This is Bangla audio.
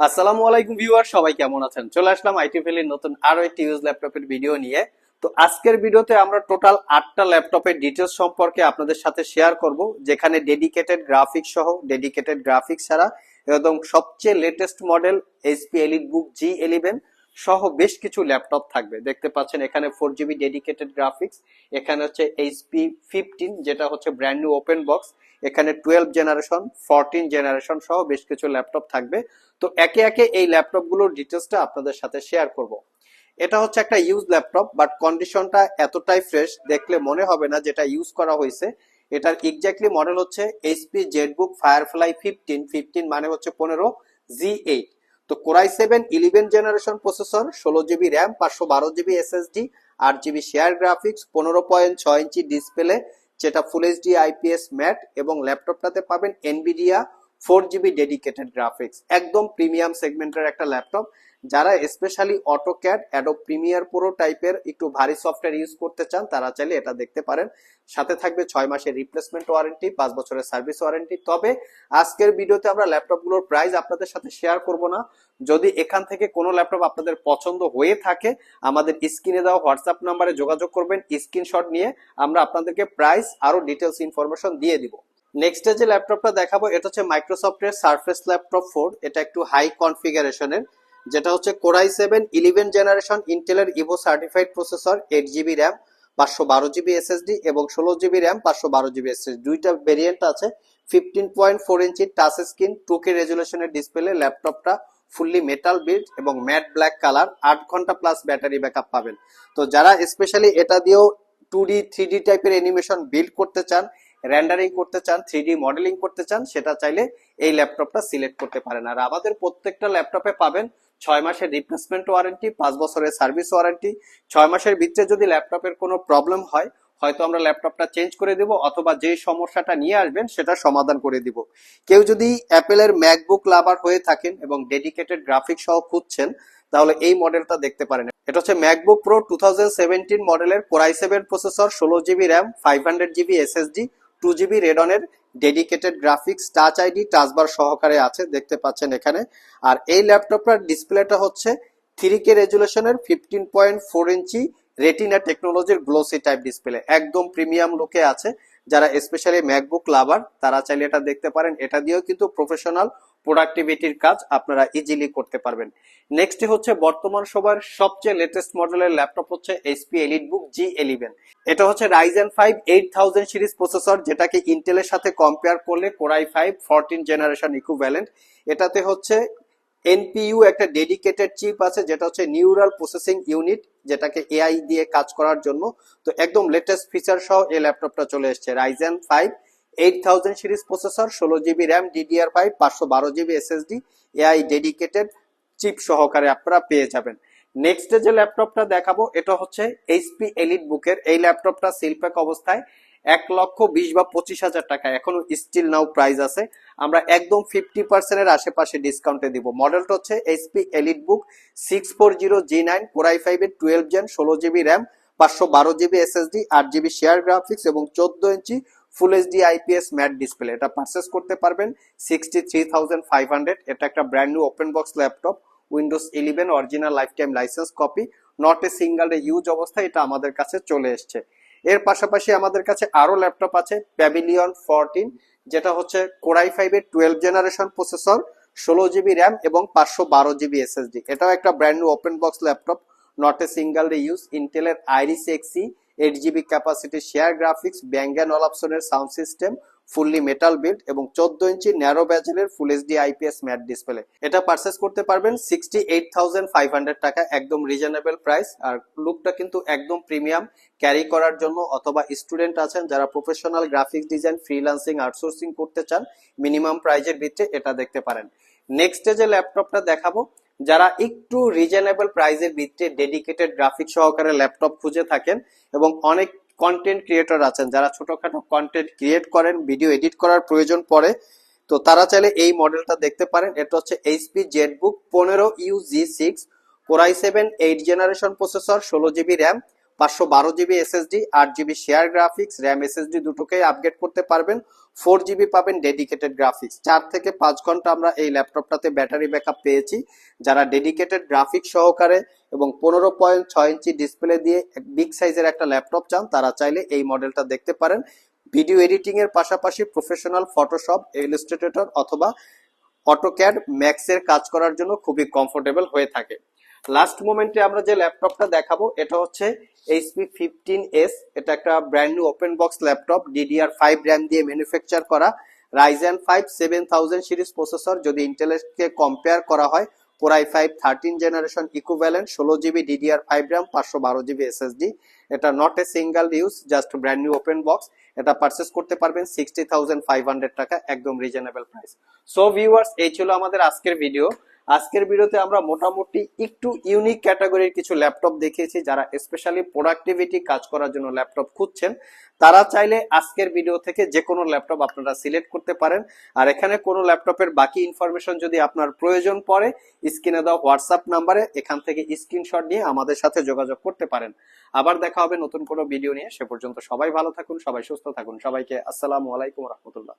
আসসালামু আলাইকুম ভিউয়ার, সবাই কেমন আছেন? চলে আসলাম আইটি ভ্যালির নতুন আরও একটি ইউজ ল্যাপটপের ভিডিও নিয়ে। তো আজকের ভিডিওতে আমরা টোটাল আটটা ল্যাপটপের ডিটেলস সম্পর্কে আপনাদের সাথে শেয়ার করব, যেখানে ডেডিকেটেড গ্রাফিক্স সহ, ডেডিকেটেড গ্রাফিক্স ছাড়া এবং সবচেয়ে latest model HP Elite book G eleven সহ বেশ কিছু ল্যাপটপ থাকবে। দেখতে পাচ্ছেন এখানে ফোর জিবি ডেডিকেটেড গ্রাফিক্স এখানে হচ্ছে এইচপি ফিফটিন যেটা হচ্ছে ব্র্যান্ড নিউ ওপেন বক্স এখানে টুয়েলভ জেনারেশন ফোরটিন জেনারেশন সহ বেশ কিছু ল্যাপটপ থাকবে। তো একে একে এই ল্যাপটপগুলোর ডিটেলসটা আপনাদের সাথে শেয়ার করব। এটা হচ্ছে একটা ইউজ ল্যাপটপ বাট কন্ডিশনটা এতটাই ফ্রেশ দেখলে মনে হবে না যেটা ইউজ করা হয়েছে। এটার এক্স্যাক্টলি মডেল হচ্ছে HP ZBook Firefly fifteen fifteen মানে হচ্ছে পনেরো জি এইট তো core i seven eleven generation processor ষোলো জিবি র্যাম পাঁচশো বারো জিবি এসএসডি আট জিবি শেয়ার গ্রাফিক্স পনেরো পয়েন্ট ছয় ইঞ্চি ডিসপ্লে যেটা ফুল এইচডি আইপিএস ম্যাট এবং ল্যাপটপটাতে পাবেন Nvidia four GB dedicated graphics একদম প্রিমিয়াম সেগমেন্টের একটা ল্যাপটপ যারা specially AutoCAD Adobe Premiere Pro টাইপের একটু ভারী সফটওয়্যার ইউজ করতে চান, তারা চাইলে এটা দেখতে পারেন। সাথে থাকবে ছয় মাসের রিপ্লেসমেন্ট ওয়ারেন্টি পাঁচ বছরের সার্ভিস ওয়ারেন্টি তবে আজকের ভিডিওতে আমরা ল্যাপটপগুলোর প্রাইস আপনাদের সাথে শেয়ার করব না। যদি এখান থেকে কোনো ল্যাপটপ আপনাদের পছন্দ হয়ে থাকে, আমাদের স্ক্রিনে দেওয়া হোয়াটসঅ্যাপ নাম্বারে যোগাযোগ করবেন। স্ক্রিনশট নিয়ে আমরা আপনাদেরকে প্রাইস আরও ডিটেলস ইনফরমেশন দিয়ে দিব। নেক্সট যে ল্যাপটপটা দেখাবো, এটা হচ্ছে মাইক্রোসফটের সারফেস ল্যাপটপ ফোর এটা একটু হাই কনফিগারেশনের যেটা হচ্ছে core i seven eleven generation ইন্টেলের Evo certified processor eight GB RAM পাঁচশো বারো জিবি এসএসডি এবং ষোলো জিবি র্যাম পাঁচশো বারো জিবি এসএসডি দুইটা ভেরিয়েন্ট আছে ফিফটিন পয়েন্ট ফোর ইঞ্চি টাচ স্ক্রিন টু কে রেজুলেশনের ডিসপ্লে ল্যাপটপটা ফুললি মেটাল বিল্ড এবং ম্যাট ব্ল্যাক কালার আট ঘণ্টা প্লাস ব্যাটারি ব্যাকআপ পাবেন। তো যারা স্পেশালি এটা দিয়েও টু ডি থ্রি ডি টাইপের অ্যানিমেশন বিল্ড করতে চান র্যান্ডারিং করতে চান থ্রি মডেলিং করতে চান, সেটা চাইলে এই ল্যাপটপটা সিলেক্ট করতে পারেন। আর আমাদের প্রত্যেকটা ল্যাপটপে পাবেন ছয় মাসের রিপ্লেসমেন্ট ওয়ারেন্টি পাঁচ বছরের সার্ভিস ওয়ারেন্টি ছয় মাসের ভিতরে যদি ল্যাপটপের কোনো প্রবলেম হয়, হয়তো আমরা ল্যাপটপটা চেঞ্জ করে দিব অথবা যে সমস্যাটা নিয়ে আসবেন, সেটা সমাধান করে দিব। কেউ যদি অ্যাপেলের ম্যাকবুক লাভার হয়ে থাকেন এবং ডেডিকেটেড গ্রাফিক সহ খুঁজছেন, তাহলে এই মডেলটা দেখতে পারেন। এটা হচ্ছে ম্যাকবুক প্রো টু মডেলের কোরাই সেভেন প্রসেসর ষোলো GB RAM five hundred GB SSD two GB রেডনের dedicated graphics, touch ID, touch bar সহকারে আছে, দেখতে পাচ্ছেন এখানে। আর এই ল্যাপটপটার ডিসপ্লেটা হচ্ছে থ্রি কে রেজুলেশনের ফিফটিন পয়েন্ট ফোর ইঞ্চি রেটিনা টেকনোলজির গ্লোসি টাইপ ডিসপ্লে। একদম প্রিমিয়াম লোকে আছে। যারা স্পেশালি ম্যাকবুক লাভার তারা চাইলে এটা দেখতে পারেন। এটা দিয়েও কিন্তু প্রফেশনাল প্রোডাক্টিভিটির কাজ আপনারা ইজিলি করতে পারবেন। নেক্সট হচ্ছে বর্তমান সময়ের সবচেয়ে লেটেস্ট মডেলের ল্যাপটপ হচ্ছে এইচপি এলিট বুক জি এলিভেন এটা হচ্ছে Ryzen five eight thousand series processor যেটাকে ইন্টেলের সাথে কম্পেয়ার করলে core i five fourteen generation equivalent এটাতে হচ্ছে এনপিইউ একটা ডেডিকেটেড চিপ আছে, যেটা হচ্ছে নিউরাল প্রসেসিং ইউনিট যেটাকে এআই দিয়ে কাজ করার জন্য। তো একদম লেটেস্ট ফিচার সহ এই ল্যাপটপটা চলে এসছে Ryzen five eight thousand series processor ষোলো জিবি র্যাম ডিডিআর ফাইভ পাঁচশো বারো GB SSD AI dedicated chip সহকারে আপনারা পেয়ে যাবেন। নেক্সট যে ল্যাপটপটা দেখাবো, এটা হচ্ছে এইচপি এলিট বুকের এই ল্যাপটপটা সিলপ্যাক অবস্থায় এক লক্ষ বিশ বা পঁচিশ হাজার টাকা। এখনও স্টিল নাও প্রাইস আছে। আমরা একদম ফিফটি পার্সেন্টের আশেপাশে ডিসকাউন্টে দিব। মডেলটা হচ্ছে HP EliteBook six four zero G nine core i ফাইভের টুয়েলভ জেন ষোলো জিবি র্যাম পাঁচশো বারো জিবি এসএসডি আট জিবি শেয়ার গ্রাফিক্স এবং চোদ্দ ইঞ্চি full HD IPS matte display এটা পারচেস করতে পারবেন sixty three thousand five hundred এটা একটা brand new open box laptop Windows eleven original lifetime license copy not a single use অবস্থায় এটা আমাদের কাছে চলে এসছে। এর পাশাপাশি আমাদের কাছে আরও ল্যাপটপ আছে প্যাভিলিয়ন ফোরটিন যেটা হচ্ছে কোরাই ফাইভের টুয়েলভ জেনারেশন প্রসেসর ষোলো জিবি র্যাম এবং পাঁচশো বারো জিবি এসএসডি এটাও একটা brand new open box laptop not a single use ইন্টেলের Iris Xe eight GB capacity share graphics Bang and অলাপসনের sound system fully metal build এবং চোদ্দ ইঞ্চি narrow ব্যাজেলের full HD IPS matte display এটা পারচেস করতে পারবেন sixty eight thousand five hundred টাকা, একদম রিজনেবল প্রাইস আর লুকটা কিন্তু একদম প্রিমিয়াম ক্যারি করার জন্য অথবা স্টুডেন্ট আছেন যারা professional graphics design freelancing outsourcing করতে চান মিনিমাম প্রাইজের ভিত্তিতে এটা দেখতে পারেন। নেক্সট যে ল্যাপটপটা দেখাবো যারা একটু রিজনেবল প্রাইজের ভিত্তিতে ডেডিকেটেড গ্রাফিক সহকারে ল্যাপটপ খুঁজে থাকেন এবং অনেক কন্টেন্ট ক্রিয়েটর আছেন, যারা ছোটখাটো কন্টেন্ট ক্রিয়েট করেন ভিডিও এডিট করার প্রয়োজন পড়ে, তো তারা চাইলে এই মডেলটা দেখতে পারেন। এটা হচ্ছে এইচপি জেটবুক পনেরো U G six core i seven eight generation processor ষোলো জিবি র্যাম পাঁচশো বারো জিবি এসএসডি আট GB share graphics RAM SSD দুটোকেই আপগ্রেড করতে পারবেন। ফোর জিবি পাবেন ডেডিকেটেড গ্রাফিক্স চার থেকে পাঁচ ঘণ্টা আমরা এই ল্যাপটপটাতে ব্যাটারি ব্যাকআপ পেয়েছি। যারা ডেডিকেটেড গ্রাফিক্স সহকারে এবং পনেরো পয়েন্ট ছয় ইঞ্চি ডিসপ্লে দিয়ে বিগ সাইজের একটা ল্যাপটপ চান, তারা চাইলে এই মডেলটা দেখতে পারেন। ভিডিও এডিটিং এর পাশাপাশি প্রফেশনাল ফটোশপ ইলাস্ট্রেটর অথবা অটোক্যাড ম্যাক্সের কাজ করার জন্য খুবই কমফোর্টেবল হয়ে থাকে। লাস্ট মোমেন্টে আমরা যে ল্যাপটপটা দেখাবো, এটা হচ্ছে এইচপি ফিফটিন এস এটা একটা brand new open box laptop DDR five RAM দিয়ে ম্যানুফ্যাকচার করা। Ryzen five seven thousand series processor যদি ইন্টেলেস্টকে কম্পেয়ার করা হয় core i five thirteen generation equivalent ষোলো জিবি ডিডিআর ফাইভ র্যাম পাঁচশো বারো জিবি এসএসডি এটা not a single use just brand new open box এটা পারচেস করতে পারবেন সিক্সটি থাউজেন্ড ফাইভ হান্ড্রেড টাকা, একদম রিজনেবল প্রাইস সো ভিউয়ার্স এই ছিল আমাদের আজকের ভিডিও আজকের ভিডিওতে আমরা মোটামুটি একটু ইউনিক ক্যাটাগরির কিছু ল্যাপটপ দেখিয়েছি যারা স্পেশালি প্রোডাক্টিভিটি কাজ করার জন্য ল্যাপটপ খুঁজছেন। তারা চাইলে আজকের ভিডিও থেকে যে কোনো ল্যাপটপ আপনারা সিলেক্ট করতে পারেন। আর এখানে কোনো ল্যাপটপের বাকি ইনফরমেশন যদি আপনার প্রয়োজন পড়ে স্ক্রিনে দেওয়া হোয়াটসঅ্যাপ নাম্বারে এখান থেকে স্ক্রিনশট নিয়ে আমাদের সাথে যোগাযোগ করতে পারেন। আবার দেখা হবে নতুন কোনো ভিডিও নিয়ে। সে পর্যন্ত সবাই ভালো থাকুন, সবাই সুস্থ থাকুন। সবাইকে আসসালামু আলাইকুম রহমতুল্লাহ।